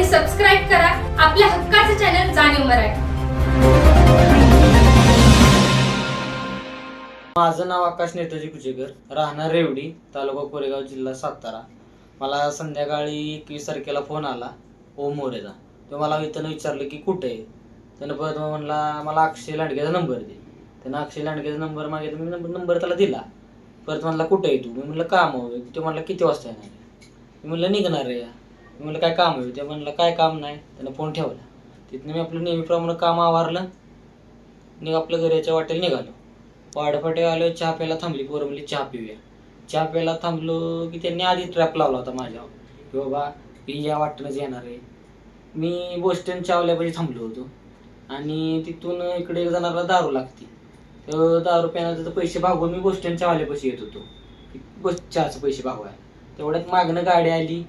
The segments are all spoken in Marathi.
आणि सबस्क्राईब करा. आपल्या हक्काचं चॅनल जाणीव मराठी. माझं नाव आकाश नेताजी कुचेकर राहणार रेवडी तालुका कोरेगाव जिल्हा सातारा. मला संध्याकाळी एकवीस तारखेला फोन आला ओम मोरेचा. तो मला इथं विचारलं की कुठे आहे? त्यानं परत म्हणला मला अक्षय लांडगेचा नंबर दे. त्यानं अक्षय लांडगेचा नंबर मागितला मी नंबर नंबर त्याला दिला. परत म्हणला कुठे आहे तू? मी म्हणलं काम हो तो म्हणला किती वाजता येणार मी म्हणलं निघणार आहे मी म्हणलं काय काम आहे? ते म्हणलं काय काम नाही. त्यानं फोन ठेवला. तिथनं मी आपलं नेहमीप्रमाणे काम आवारलं. निघ आपलं घराच्या वाटेला निघालो. वाडफाटे आलो चहा प्यायला थांबली पोरं म्हणली चहा पिऊया. चहा प्यायला थांबलो की त्यांनी आधी ट्रॅप लावला होता माझ्यावर. की बाबा मी या वाटेनंच येणार आहे. मी बोस्टन चावल्यापाशी थांबलो होतो. आणि तिथून इकडे एक जणाला दारू लागते. तर दारू प्यायला तर पैसे भागवून मी बोस्टन चावल्यापाशी येत होतो. बस चहाचे पैसे भागवाय तेवढ्यात मागणं गाडी आली.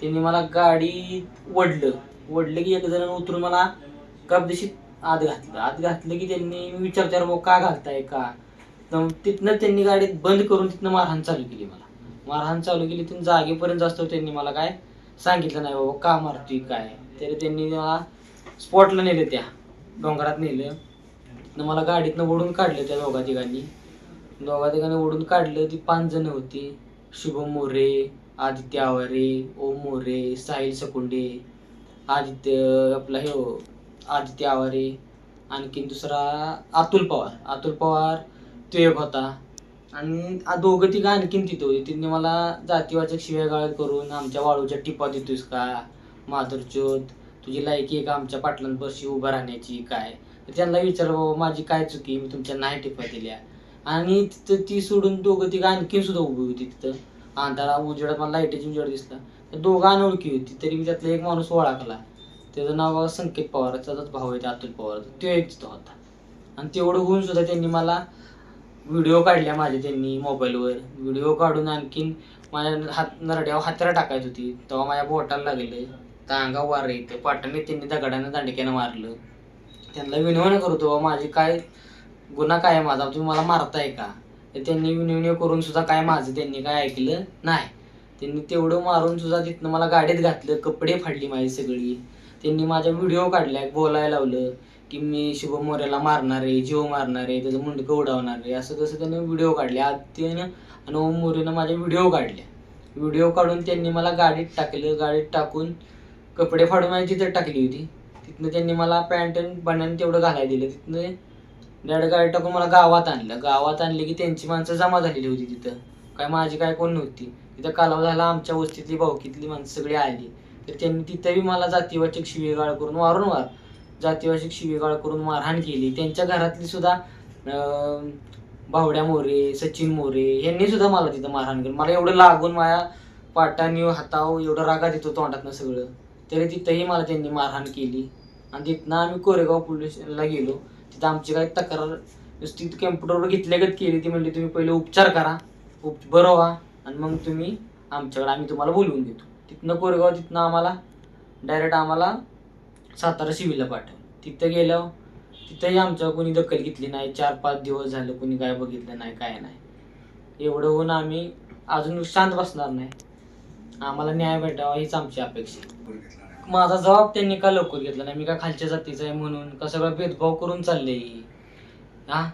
त्यांनी मला गाडी ओढलं. ओढलं की एक जण उतरून मला कपदेशीत आत घातलं. आत घातलं की त्यांनी मी विचारचार भाऊ का घालताय? का? तर तिथनं त्यांनी गाडी बंद करून तिथनं मारहाण चालू केली मला. मारहाण चालू केली तिथून जागेपर्यंत जास्त त्यांनी मला काय सांगितलं नाही बाबा का मारतोय काय? तरी त्यांनी मला स्पॉटला नेले त्या डोंगरात नेलं. तिथनं मला गाडीतनं ओढून काढलं त्या दोघा तिघांनी. दोघा तिघांनी ओढून काढलं ती पाच जण होती. शुभम मोरे आदित्य आवारे ओम मोरे साहिल सकुंडे आदित्य आपला हे हो, आदित्य आवारे आणखीन दुसरा अतुल पवार. अतुल पवार तो एक होता आणि दोघं दोघं तिघं आणखीन तिथं होती. तिने मला जातीवाचक शिव्यागाळ करून आमच्या वाळूच्या टिपा देतोस का? माधुरच्योत तुझी लायकी का आमच्या पाटलांपाशी उभं राहण्याची? काय? तर त्यांना विचार बाबा माझी काय चुकी? मी तुमच्या नाही टिपा दिल्या. आणि तिथं ती सोडून दोघं तिघं आणखीन सुद्धा उभी होती तिथं. अंधारा उजेडात मला लाईटीची उजेड दिसला. तर दोघं अनोळखी होती तरी मी त्यातला एक माणूस ओळखला. त्याचं नाव संकेत पवार त्याचाच भाऊ आहे अतुल पवार. तो एक तिथं होता. आणि तेवढं होऊन सुद्धा त्यांनी मला व्हिडिओ काढल्या माझे त्यांनी मोबाईलवर. व्हिडिओ काढून आणखीन माझ्या हात नरड्यावर हातरा टाकायची होती. तेव्हा माझ्या बोटाला लागले. तांगा अंगावर वार येतं पाटाने त्यांनी दगडानं दांडक्यानं मारलं. त्यांना विनवणं करतो बाबा माझी काय गुन्हा काय आहे? माझा तुम्ही मला मारताय का? तर त्यांनी विनवणी करून सुद्धा काय माझं त्यांनी काय ऐकलं नाही. त्यांनी तेवढं मारून सुद्धा तिथनं मला गाडीत घातलं कपडे फाडली माझी सगळी. त्यांनी माझ्या व्हिडिओ काढल्या बोलायला लावलं की मी शुभम मोऱ्याला मारणार आहे जीव मारणार आहे त्याचं मुंडकं उडवणार आहे असं तसं त्याने व्हिडिओ काढले. आत्यानं आणि ओम मोरेनं माझ्या व्हिडिओ काढल्या व्हिडिओ काढून त्यांनी मला गाडीत टाकलं. गाडीत टाकून कपडे फाडून माझी तिथं टाकली होती तिथनं त्यांनी मला पॅन्ट आणि बन्यान तेवढं घालायला दिलं. तिथनं गाडी टाकून मला गावात आणलं. गावात आणले की त्यांची माणसं जमा झालेली होती तिथं. काय माझी काय कोण नव्हती. तिथं कालाव झाला आमच्या वस्तीतली भावकीतली माणसं सगळी आली. तर त्यांनी तिथंही मला जातीवाचक शिवेगाळ करून वारंवार जातीवाचक शिवेगाळ करून मारहाण केली. त्यांच्या घरातली सुद्धा भावड्या मोरे सचिन मोरे यांनी सुद्धा मला तिथं मारहाण केली. मला एवढं लागून माझ्या पाटाने हाताव एवढं रागात येतो तोंडातनं सगळं. तरी तिथंही मला त्यांनी मारहाण केली. आणि तिथनं आम्ही कोरेगाव पोलीस गेलो. तिथं आमची काय तक्रार नुसती कॅम्प्युटरवर घेतल्यागत केली ती म्हणली तुम्ही पहिले उपचार करा उप बरं व्हा आणि मग तुम्ही आमच्याकडे आम्ही तुम्हाला बोलवून देतो. तिथनं कोरेगाव तिथनं आम्हाला डायरेक्ट आम्हाला सातारा सिव्हिलला पाठवलं. तिथं गेल्यावर तिथंही आमच्यावर कोणी दखल घेतली नाही. चार पाच दिवस झालं कोणी काय बघितलं नाही काय नाही. एवढं होऊन आम्ही अजून शांत बसणार नाही. आम्हाला न्याय भेटावा हीच आमची अपेक्षा आहे. माझा जबाब त्यांनी का लवकर घेतला नाही? मी का खालच्या जातीचा आहे म्हणून? का सगळं भेदभाव करून चालले हा?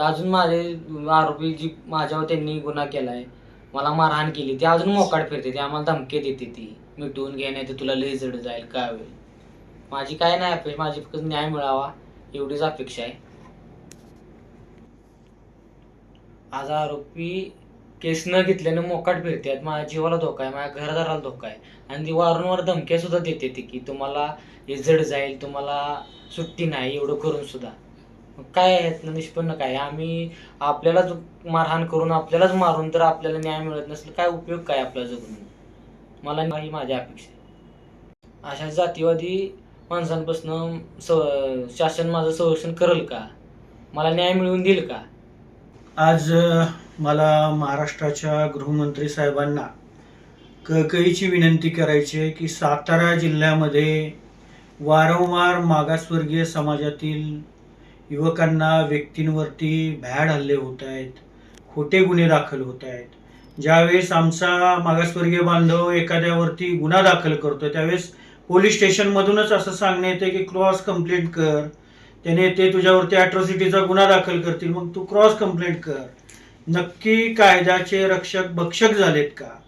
अजून माझे आरोपी जी माझ्यावर त्यांनी गुन्हा केलाय मला मारहाण केली ती अजून मोकाट फिरते ती आम्हाला धमके देते ती. मिटवून घे नाही तर तुला लय जड जाईल काय होईल? माझी काय नाही अपेक्षा माझी फक्त न्याय मिळावा एवढीच अपेक्षा आहे. आज आरोपी केस न घेतल्याने मोकाट फिरतात माझ्या जीवाला धोका आहे माझ्या घरदाराला धोका आहे. आणि ती वारंवार धमक्या सुद्धा देते ती की तुम्हाला हे जड जाईल तुम्हाला सुट्टी नाही एवढं करून सुद्धा. मग काय आहेत यातनं निष्पन्न काय? आम्ही आपल्यालाच मारहाण करून आपल्यालाच मारून तर आपल्याला न्याय मिळत नसेल काय उपयोग काय आपला जगून? मला नाही माझ्या अपेक्षा आहे. अशा जातीवादी माणसांपासून स शासन माझं संरक्षण करेल का? मला न्याय मिळवून देईल का? आज मला महाराष्ट्राच्या गृहमंत्री साहेबांना कळकळीची विनंती करायची आहे की सातारा जिल्ह्यामध्ये वारंवार मागासवर्गीय समाजातील युवकांना व्यक्तींवरती भ्याड हल्ले होत आहेत खोटे गुन्हे दाखल होत आहेत. ज्यावेळेस आमचा मागासवर्गीय बांधव एखाद्यावरती गुन्हा दाखल करतो त्यावेळेस पोलीस स्टेशनमधूनच असं सांगण्यात येते की क्रॉस कंप्लेंट कर त्याने ते तुझ्यावरती अॅट्रॉसिटीचा गुन्हा दाखल करतील. मग तू क्रॉस कंप्लेंट कर. नक्की कायद्याचे रक्षक भक्षक झालेत का?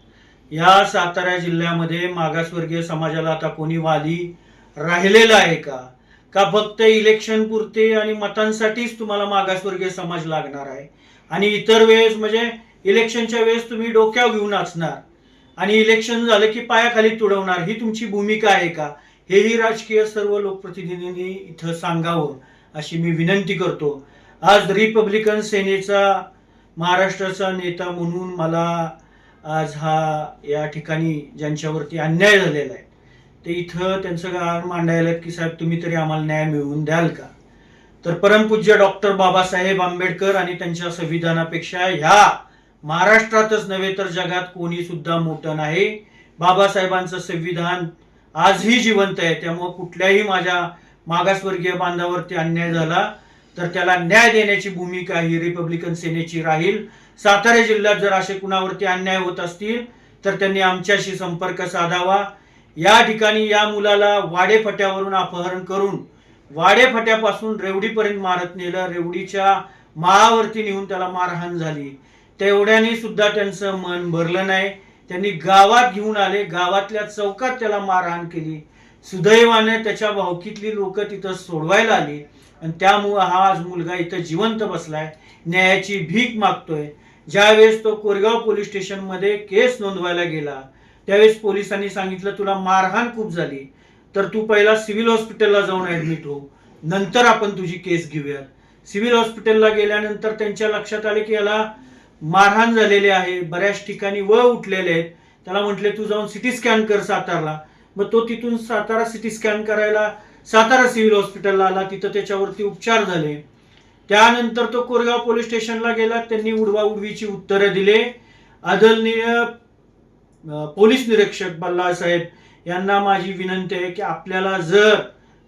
या सातारा जिल्ह्यामध्ये मागासवर्गीय समाजाला आता कोणी वाली राहिलेला आहे का? का फक्त इलेक्शन पुरते आणि मतांसाठीच तुम्हाला मागासवर्गीय समाज लागणार आहे? आणि इतर वेळेस म्हणजे इलेक्शनच्या वेळेस तुम्ही डोक्यावर घेऊन नाचणार. आणि इलेक्शन झालं की पायाखाली तुडवणार. ही तुमची भूमिका आहे का? हेही राजकीय सर्व लोकप्रतिनिधींनी इथं सांगावं अशी मी विनंती करतो. आज रिपब्लिकन सेनेचा महाराष्ट्राचा नेता म्हणून मला आज हा या ठिकाणी ज्यांच्यावरती अन्याय झालेला आहे ते इथं त्यांचं गार मांडायला की साहेब तुम्ही तरी आम्हाला न्याय मिळवून द्याल का? तर परमपूज्य डॉक्टर बाबासाहेब आंबेडकर आणि त्यांच्या संविधानापेक्षा ह्या महाराष्ट्रातच नव्हे तर जगात कोणी सुद्धा मोठं नाही. बाबासाहेबांचं संविधान आजही जिवंत आहे. त्यामुळं कुठल्याही माझ्या मागासवर्गीय बांधावरती अन्याय झाला तर त्याला न्याय देण्याची भूमिका ही रिपब्लिकन सेनेची राहील. सातारा जिल्ह्यात जर असे कुणावरती अन्याय होत असतील तर त्यांनी आमच्याशी संपर्क साधावा. या ठिकाणी या मुलाला वाडेफट्यावरून अपहरण करून वाडेफट्यापासून रेवडीपर्यंत मारत नेलं. रेवडीच्या माळावरती नेऊन त्याला मारहाण झाली. तेवढ्याने सुद्धा त्यांचं मन भरलं नाही. त्यांनी गावात घेऊन आले. गावातल्या चौकात त्याला मारहाण केली. सुदैवाने त्याच्या भावकीतली लोक तिथं सोडवायला आली. आणि त्यामुळं हा आज मुलगा इथं जिवंत बसलाय. न्यायाची भीक मागतोय. ज्यावेळेस तो कोरगाव पोलीस स्टेशनमध्ये केस नोंदवायला गेला त्यावेळेस पोलिसांनी सांगितलं तुला मारहाण खूप झाली. तर तू पहिला सिव्हिल हॉस्पिटलला जाऊन ऍडमिट हो. नंतर आपण तुझी केस घेऊयात. सिव्हिल हॉस्पिटलला गेल्यानंतर त्यांच्या लक्षात आले की याला मारहाण झालेली आहे बऱ्याच ठिकाणी व उठलेले आहेत. त्याला म्हटले तू जाऊन सिटी स्कॅन कर सातारला. मग तो तिथून सातारा सिटी स्कॅन करायला सातारा सिव्हिल हॉस्पिटलला आला. तिथं त्याच्यावरती उपचार झाले. त्यानंतर तो कोरेगाव पोलीस स्टेशनला गेला. त्यांनी उडवा उडवीची उत्तरं दिले. आदरणीय पोलीस निरीक्षक बल्लासाहेब यांना माझी विनंती आहे की आपल्याला जर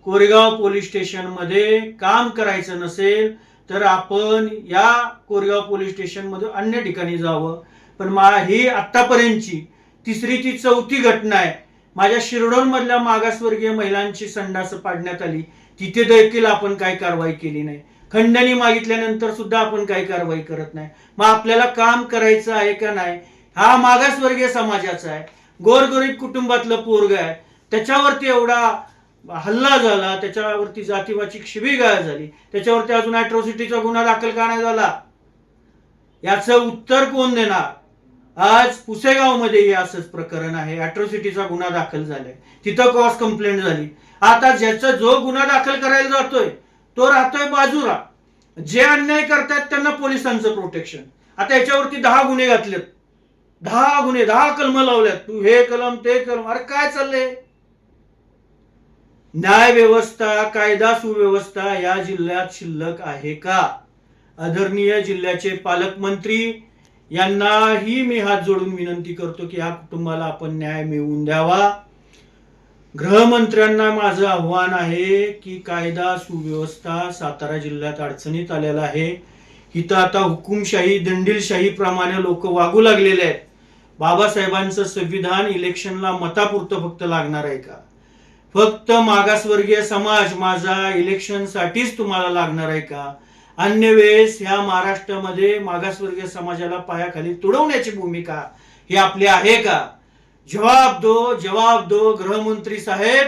कोरेगाव पोलीस स्टेशनमध्ये काम करायचं नसेल तर आपण या कोरेगाव पोलीस स्टेशनमध्ये अन्य ठिकाणी जावं. पण मा ही आत्तापर्यंतची तिसरी ती चौथी घटना आहे. माझ्या शिरडोनमधल्या मागासवर्गीय महिलांची संडास पाडण्यात आली. तिथे देखील आपण काही कारवाई केली नाही. खंडणी मागितल्यानंतर सुद्धा आपण काही कारवाई करत नाही. मग आपल्याला काम करायचं आहे का नाही? हा मागासवर्गीय समाजाचा आहे. गोरगरीब कुटुंबातलं पोरग आहे. त्याच्यावरती एवढा हल्ला झाला त्याच्यावरती जातीवाची शिवीगाळ झाली त्याच्यावरती अजून अॅट्रॉसिटीचा गुन्हा दाखल का नाही झाला? याचं उत्तर कोण देणार? आज पुसेगाव हे असंच प्रकरण आहे अॅट्रॉसिटीचा गुन्हा दाखल झालाय. तिथं क्रॉस कंप्लेंट झाली. आता ज्याचा जो गुन्हा दाखल करायला जातोय तो राहतोय बाजूला. जे अन्याय करतायत त्यांना पोलिसांचं प्रोटेक्शन आता याच्यावरती दहा गुन्हे घातलेत. दहा गुन्हे दहा कलम लावल्यात. तू हे कलम ते कलम. अरे काय चाललंय? न्याय व्यवस्था कायदा सुव्यवस्था या जिल्ह्यात शिल्लक आहे का? आदरणीय जिल्ह्याचे पालकमंत्री यांनाही मी हात जोडून विनंती करतो की या कुटुंबाला आपण न्याय मिळवून द्यावा. गृहमंत्र्यांना माझं आव्हान आहे की कायदा सुव्यवस्था सातारा जिल्ह्यात अडचणीत आलेला आहे. इथं आता हुकुमशाही दंडीलशाही प्रमाणे लोक वागू लागलेले आहेत. बाबासाहेबांचं संविधान इलेक्शनला मतापुरतं फक्त लागणार आहे का? फक्त मागासवर्गीय समाज माझा इलेक्शनसाठीच तुम्हाला लागणार आहे का? अन्य वेळेस ह्या महाराष्ट्रामध्ये मागासवर्गीय समाजाला पायाखाली तुडवण्याची भूमिका ही आपली आहे का? जवाब दो जवाब दो गृहमंत्री साहेब.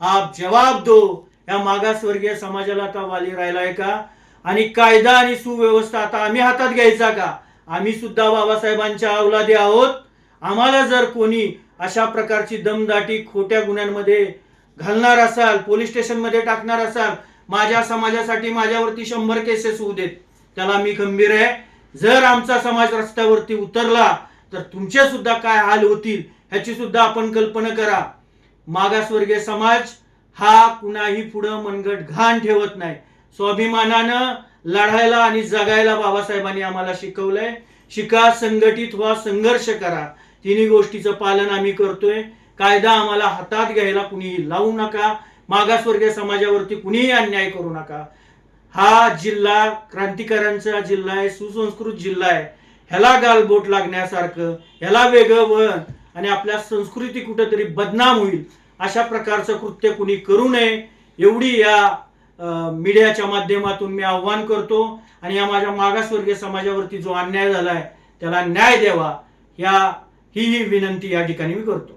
आप जवाब दो. या मागासवर्गीय समाजाला आता वाली राहिलाय का? आणि कायदा आणि सुव्यवस्था आता आम्ही हातात घ्यायचा का? आम्ही सुद्धा बाबासाहेबांच्या अवलादी आहोत. आम्हाला जर कोणी अशा प्रकारची दमदाटी खोट्या गुन्ह्यांमध्ये घालणार असाल पोलीस स्टेशनमध्ये टाकणार असाल माझ्या समाजासाठी माझ्यावरती शंभर केसेस होऊ देत. त्याला मी खंबीर आहे. जर आमचा समाज रस्त्यावरती उतरला तर तुमचे सुद्धा काय हाल होतील ह्याची सुद्धा आपण कल्पना करा. मागासवर्गीय समाज हा कुणाही पुढं मनगट घाण ठेवत नाही. स्वाभिमानानं लढायला आणि जगायला बाबासाहेबांनी आम्हाला शिकवलंय. शिका संघटित व्हा संघर्ष करा. तिन्ही गोष्टीचं पालन आम्ही करतोय. कायदा आम्हाला हातात घ्यायला कुणीही लावू नका. मागासवर्गीय समाजावरती कुणीही अन्याय करू नका. हा जिल्हा क्रांतिकारांचा जिल्हा आहे सुसंस्कृत जिल्हा आहे. ह्याला गालबोट लागण्यासारखं ह्याला वेगळं वळण आणि आपल्या संस्कृती कुठंतरी बदनाम होईल अशा प्रकारचं कृत्य कुणी करू नये एवढी या मीडियाच्या माध्यमातून मी आव्हान करतो. आणि या माझ्या मागासवर्गीय समाजावरती जो अन्याय झाला आहे त्याला न्याय द्यावा. या ही ही विनंती या ठिकाणी मी करतो.